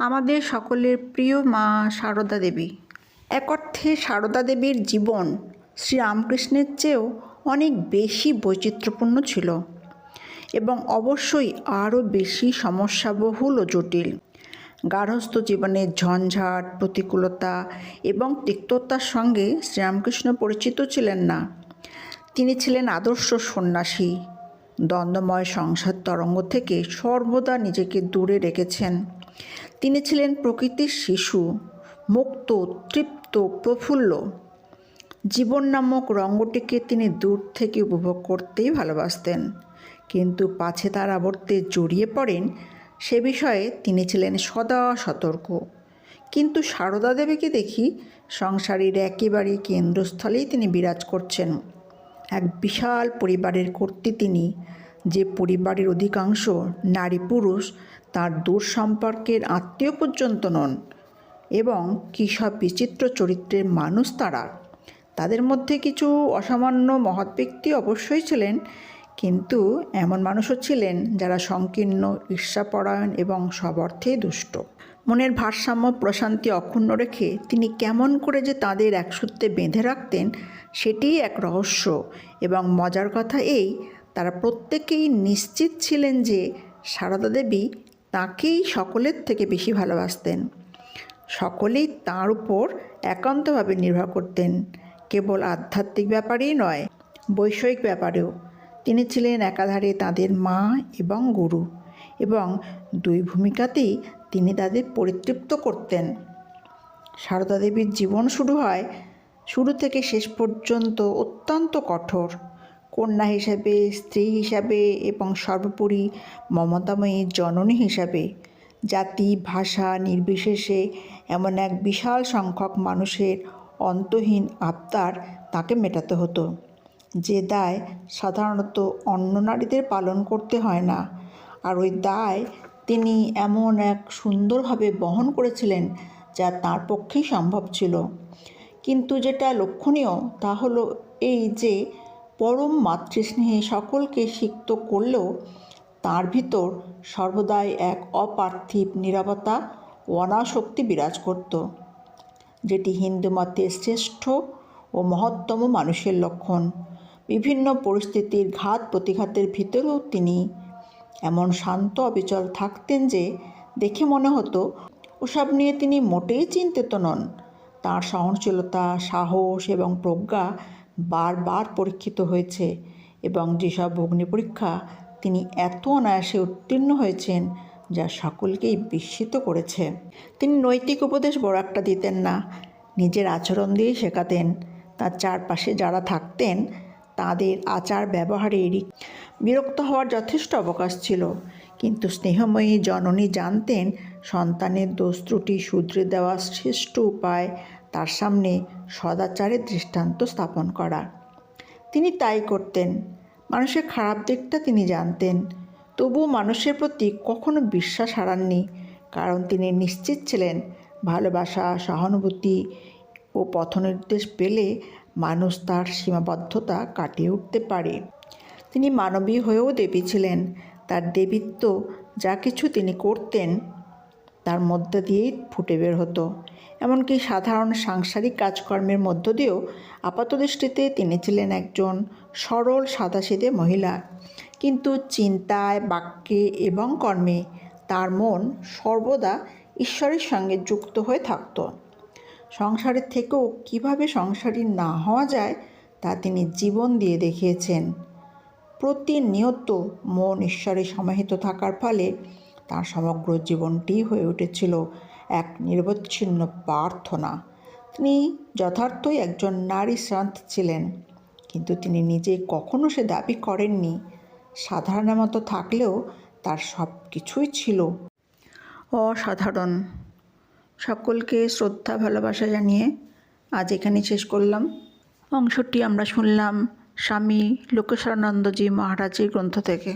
আমাদের সকলের প্রিয় মা সারদা দেবী। এক অর্থে সারদা দেবীর জীবন শ্রীরামকৃষ্ণের চেয়েও অনেক বেশি বৈচিত্র্যপূর্ণ ছিল এবং অবশ্যই আরও বেশি সমস্যাবহুল ও জটিল। গার্হস্থ্য জীবনের ঝঞ্ঝাট, প্রতিকূলতা এবং তিক্ততার সঙ্গে শ্রীরামকৃষ্ণ পরিচিত ছিলেন না। তিনি ছিলেন আদর্শ সন্ন্যাসী। দ্বন্দ্বময় সংসার তরঙ্গ থেকে সর্বদা নিজেকে দূরে রেখেছেন। তিনি ছিলেন প্রকৃতির শিশু, মুক্ত, তৃপ্ত, প্রফুল্ল। জীবন নামক রঙ্গটিকে তিনি দূর থেকে উপভোগ করতেই ভালোবাসতেন। কিন্তু পাছে তার আবর্তে জড়িয়ে পড়েন, সে বিষয়ে তিনি ছিলেন সদা সতর্ক। কিন্তু সারদা দেবীকে দেখি সংসারের একেবারে কেন্দ্রস্থলেই তিনি বিরাজ করছেন। এক বিশাল পরিবারের কর্তৃ তিনি যে পরিবারের অধিকাংশ নারী পুরুষ, তার দূর সম্পর্কের আত্মীয় পর্যন্ত নন এবং কী সব বিচিত্র চরিত্রের মানুষ তারা। তাদের মধ্যে কিছু অসামান্য মহৎ ব্যক্তি অবশ্যই ছিলেন, কিন্তু এমন মানুষও ছিলেন যারা সংকীর্ণ, ঈর্ষাপরায়ণ এবং সব অর্থেই দুষ্ট। মনের ভারসাম্য, প্রশান্তি অক্ষুণ্ণ রেখে তিনি কেমন করে যে তাদের একসূত্রে বেঁধে রাখতেন, সেটিই এক রহস্য এবং মজার কথা এই তারা প্রত্যেকেই নিশ্চিত ছিলেন যে সারদা দেবী তাকেই সকলের থেকে বেশি ভালোবাসতেন। সকলেই তার উপর একান্তভাবে নির্ভর করতেন। কেবল আধ্যাত্মিক ব্যাপারেই নয়, বৈষয়িক ব্যাপারেও। তিনি ছিলেন একাধারে তাদের মা এবং গুরু এবং দুই ভূমিকাতেই তিনি তাদের পরিতৃপ্ত করতেন। সারদা দেবীর জীবন শুরু হয়, শুরু থেকে শেষ পর্যন্ত অত্যন্ত কঠোর। কন্যা হিসাবে, স্ত্রী হিসাবে এবং সর্বোপরি মমতাময়ী জননী হিসাবে। জাতি, ভাষা নির্বিশেষে এমন এক বিশাল সংখ্যক মানুষের অন্তহীন আবদার তাকে মেটাতে হতো। যে দায় সাধারণত অন্য নারীদের পালন করতে হয় না। আর ওই দায় তিনি এমন এক সুন্দরভাবে বহন করেছিলেন যা তার পক্ষেই সম্ভব ছিল। কিন্তু যেটা লক্ষণীয় তা হলো এই যে পরম মাতৃস্নেহে সকলকে সিক্ত করলেও তার ভিতর সর্বদাই এক অপার্থিব নিরাপত্তা ও অনাসক্তি বিরাজ করত, যেটি হিন্দু মতে শ্রেষ্ঠ ও মহত্তম মানুষের লক্ষণ। বিভিন্ন পরিস্থিতির ঘাত প্রতিঘাতের ভিতরেও তিনি এমন শান্ত অবিচল থাকতেন যে দেখে মনে হতো, ওসব নিয়ে তিনি মোটেই চিন্তিত নন। তার সহনশীলতা, সাহস এবং প্রজ্ঞা বারবার পরীক্ষিত হয়েছে এবং যেসব অগ্নি পরীক্ষা তিনি এত অনায়াসে উত্তীর্ণ হয়েছেন যা সকলকেই বিস্মিত করেছে। তিনি নৈতিক উপদেশ বড় একটা দিতেন না, নিজের আচরণ দিয়েই শেখাতেন। তার চারপাশে যারা থাকতেন, তাদের আচার ব্যবহারে বিরক্ত হওয়ার যথেষ্ট অবকাশ ছিল। কিন্তু স্নেহময়ী জননী জানতেন, সন্তানের দোষ ত্রুটি শুধরে দেওয়ার শ্রেষ্ঠ উপায় তার সামনে সদাচারের দৃষ্টান্ত স্থাপন করা। তিনি তাই করতেন। মানুষের খারাপ দিকটা তিনি জানতেন। তবুও মানুষের প্রতি কখনো বিশ্বাস হারাননি, কারণ তিনি নিশ্চিত ছিলেন, ভালোবাসা, সহানুভূতি ও পথনির্দেশ পেলে মানুষ তার সীমাবদ্ধতা কাটিয়ে উঠতে পারে। তিনি মানবীয় হয়েও দেবী ছিলেন। তার দেবীত্ব যা কিছু তিনি করতেন, তার মধ্যে দিয়েই ফুটে বের হতো। এমনকি সাধারণ সাংসারিক কাজকর্মের মধ্য দিয়েও আপাতদৃষ্টিতে তিনি ছিলেন একজন সরল সাদাসিদে মহিলা। কিন্তু চিন্তায়, বাক্যে এবং কর্মে তার মন সর্বদা ঈশ্বরের সঙ্গে যুক্ত হয়ে থাকত। সংসারের থেকেও কীভাবে সংসারী না হওয়া যায় তা তিনি জীবন দিয়ে দেখিয়েছেন। প্রতিনিয়ত মন ঈশ্বরে সমাহিত থাকার ফলে তার সমগ্র জীবনটি হয়ে উঠেছিল। এক নিরবচ্ছিন্ন প্রার্থনা। তিনি যথার্থই একজন নারী শ্রান্ত ছিলেন, কিন্তু তিনি নিজে কখনো সে দাবি করেননি। সাধারণের মতো থাকলেও তার সব কিছুই ছিল অসাধারণ। সকলকে শ্রদ্ধা, ভালোবাসা জানিয়ে আজ এখানে শেষ করলাম। অংশটি আমরা শুনলাম স্বামী লোকেশ্বরানন্দজি মহারাজের গ্রন্থ থেকে।